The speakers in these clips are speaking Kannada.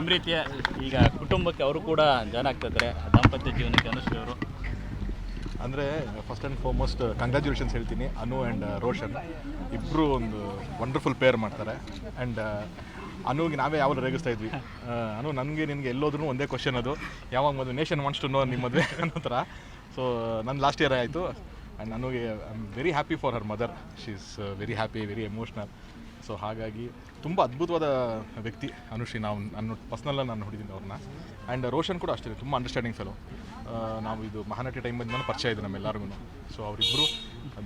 ನಿಮ್ಮ ರೀತಿಯ ಈಗ ಕುಟುಂಬಕ್ಕೆ ಅವರು ಕೂಡ ಜಾಯ್ನ್ ಆಗ್ತಾ ಇದ್ದಾರೆ ದಾಂಪತ್ಯ ಜೀವನಕ್ಕೆ ಅನುಶ್ರೀ ಅವರು. ಅಂದರೆ ಫಸ್ಟ್ ಆ್ಯಂಡ್ ಫಾರ್ಮೋಸ್ಟ್ ಕಂಗ್ರ್ಯಾಚುಲೇಷನ್ಸ್ ಹೇಳ್ತೀನಿ. ಅನು ಆ್ಯಂಡ್ ರೋಷನ್ ಇಬ್ಬರು ಒಂದು ವಂಡರ್ಫುಲ್ ಪೇರ್ ಮಾಡ್ತಾರೆ. ಆ್ಯಂಡ್ ಅನುಗೆ ನಾವೇ ಯಾವಾಗ ರೇಗಿಸ್ತಾ ಇದ್ವಿ. ಅನು ನನಗೆ, ನಿನಗೆ ಎಲ್ಲೋದ್ರೂ ಒಂದೇ ಕ್ವಶನ್ ಅದು. ಯಾವಾಗ ಮದುವೆ? ನೇಷನ್ ವಾಂಟ್ಸ್ ಟು ನೋ ನಿಮ್ಮ ಮದುವೆ ಅನ್ನೋ ಥರ. ಸೊ ನನ್ನ ಲಾಸ್ಟ್ ಇಯರ್ ಆಯಿತು. ಆ್ಯಂಡ್ ನನಗೆ I am very happy for her mother she is very happy very emotional so ಹಾಗಾಗಿ ತುಂಬ ಅದ್ಭುತವಾದ ವ್ಯಕ್ತಿ ಅನುಶ್ರೀ. ನಾವು ನನ್ನ ಪರ್ಸ್ನಲ್ಲ ನಾನು ನೋಡಿದ್ದೀನಿ ಅವ್ರನ್ನ. ಆ್ಯಂಡ್ ರೋಷನ್ ಕೂಡ ಅಷ್ಟೇ, ತುಂಬ ಅಂಡರ್ಸ್ಟ್ಯಾಂಡಿಂಗ್ ಫೆಲೋ ನಾವು ಇದು ಮಹಾನಟಿ ಟೈಮಿಂದ ಪರಿಚಯ ಇದೆ ನಮ್ಮೆಲ್ಲರಿಗೂ. ಸೊ ಅವರಿಬ್ಬರು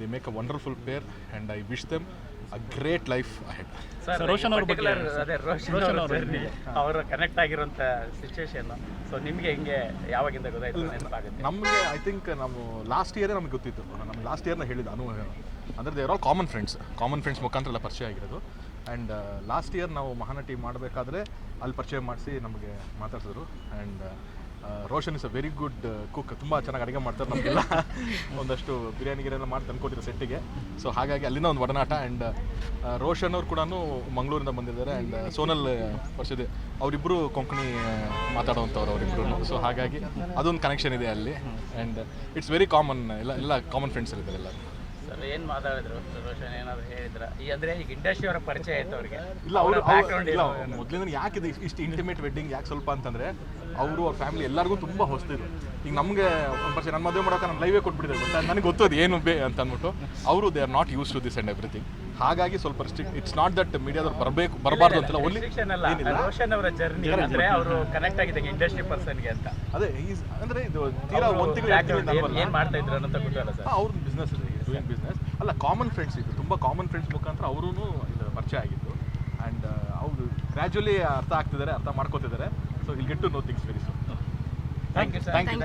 they make a wonderful pair and I wish them a great life ahead sir Roshan ಅವ್ರ ಬಗ್ಗೆ ಅದೇ ರೋಷನ್ ರೋಷನ್ ಅವ್ರ ಅವ್ರ ಕನೆಕ್ಟ್ ಆಗಿರೋಂಥ ಸಿಚುವೇಶನ್ ಸೊ ನಿಮಗೆ ಹಿಂಗೆ ಯಾವಾಗಿಂದ ಗೊತ್ತಾಯ್ತು ನೆನಪಾಗುತ್ತೆ? ನಮಗೆ ಐ ಥಿಂಕ್ ನಾವು ಲಾಸ್ಟ್ ಇಯರೇ ನಮ್ಗೆ ಗೊತ್ತಿತ್ತು. ನಮ್ಗೆ ಲಾಸ್ಟ್ ಇಯರ್ನ ಹೇಳಿದ ಅನುಭವ ಅಂದರೆ there all common friends common friends ಮುಖಾಂತರ ಎಲ್ಲ ಪರಿಚಯ ಆಗಿರೋದು. ಆ್ಯಂಡ್ ಲಾಸ್ಟ್ ಇಯರ್ ನಾವು ಮಹಾನಟಿ ಮಾಡಬೇಕಾದ್ರೆ ಅಲ್ಲಿ ಪರಿಚಯ ಮಾಡಿಸಿ ನಮಗೆ ಮಾತಾಡ್ಸಿದ್ರು. And Roshan is a very good cook ತುಂಬ ಚೆನ್ನಾಗಿ ಅಡುಗೆ ಮಾಡ್ತಾರೆ ನಮಗೆಲ್ಲ. ಒಂದಷ್ಟು ಬಿರಿಯಾನಿ ಗಿರಿಯೆಲ್ಲ ಮಾಡಿ ತಂದ್ಕೊಟ್ಟಿದ್ರು ಸೆಟ್ಟಿಗೆ. ಸೊ ಹಾಗಾಗಿ ಅಲ್ಲಿಂದ ಒಂದು ಒಡನಾಟ. ಆ್ಯಂಡ್ ರೋಷನ್ ಅವ್ರು ಕೂಡ ಮಂಗಳೂರಿಂದ ಬಂದಿದ್ದಾರೆ ಆ್ಯಂಡ್ ಸೋನಲ್ ವರ್ಷಿದೆ. ಅವರಿಬ್ಬರು ಕೊಂಕಣಿ ಮಾತಾಡುವಂಥವ್ರು ಅವರಿಬ್ಬರು ಸೊ ಹಾಗಾಗಿ ಅದೊಂದು ಕನೆಕ್ಷನ್ ಇದೆ ಅಲ್ಲಿ. ಆ್ಯಂಡ್ ಇಟ್ಸ್ ವೆರಿ ಕಾಮನ್ ಎಲ್ಲ ಎಲ್ಲ ಕಾಮನ್ ಫ್ರೆಂಡ್ಸ್ ಇದ್ದಾರೆ ಎಲ್ಲ ಸರ್ ಏನು ಮಾತಾಡಿದ್ರು? ರೋಷನ್ ಏನಾದ್ರು ಹೇಳಿದ್ರ? ಈ ಅಂದ್ರೆ ಈಗ ಇಂಡಸ್ಟ್ರಿ ಅವರ ಪರಿಚಯ ಆಯ್ತು ಅವರಿಗೆ. ಇಲ್ಲ ಅವರು ಇಲ್ಲ ಮೊದಲಿಂದ ಯಾಕೆ ಇದು ಇಷ್ಟು ಇಂಟಿಮೇಟ್ ವೆಡ್ಡಿಂಗ್ ಯಾಕೆ ಸ್ವಲ್ಪ ಅಂತಂದ್ರೆ ಅವರು ಅವ್ರ ಫ್ಯಾಮಿಲಿ ಎಲ್ಲರಿಗೂ ತುಂಬಾ ಹೊಸ್ತಿದ್ರು ಈಗ ನಮಗೆ ಪರ್ಸೆ ನನ್ನ ಮದುವೆ ಮಾಡೋಕೆ ನಾನು ಲೈವೇ ಕೊಟ್ಬಿಟ್ಟಿದ್ದೆ ಗೊತ್ತಾ? ನನಗೆ ಗೊತ್ತದು ಏನು ಬೇ ಅಂತ ಅಂದ್ಬಿಟ್ಟು. ಅವರು they are not used to this and everything ಹಾಗಾಗಿ ಸ್ವಲ್ಪ restrict it's not that media ಬರಬೇಕು ಬರಬಾರ್ದು ಅಂತ ಓನ್ಲಿ ರೋಷನ್ ಅವರ ಜರ್ನಿ ಅಂದ್ರೆ ಅವರು ಕನೆಕ್ಟ್ ಆಗಿದೆ ಇಂಡಸ್ಟ್ರಿ ಪರ್ಸನ್ಗೆ ಅಂತ. ಅದೇ ಈಸ್ ಅಂದ್ರೆ ಇದು ತೀರಾ ಒಂದು ತಿಂಗಳು ಏನು ಮಾಡ್ತಾ ಇದ್ರು ಅಂತ ಗೊತ್ತಲ್ಲ ಸರ್. ಅವ್ರ ಬಿಸ್ನೆಸ್ ಇದೆ ಡೂಯಿಂಗ್ ಬಿಸ್ನೆಸ್ ಅಲ್ಲ ಕಾಮನ್ ಫ್ರೆಂಡ್ಸ್ ಇದು ತುಂಬಾ ಕಾಮನ್ ಫ್ರೆಂಡ್ಸ್ ಮುಖಾಂತರ ಅವರೂ ಇದು ಪರಿಚಯ ಆಗಿದ್ದು. ಅಂಡ್ ಅವರು ಗ್ರ್ಯಾಜುಲಿ ಅರ್ಥ ಆಗ್ತಿದ್ದಾರೆ ಅರ್ಥ ಮಾಡ್ಕೋತಿದ್ದಾರೆ. So will get to know things very soon thank you sir thank you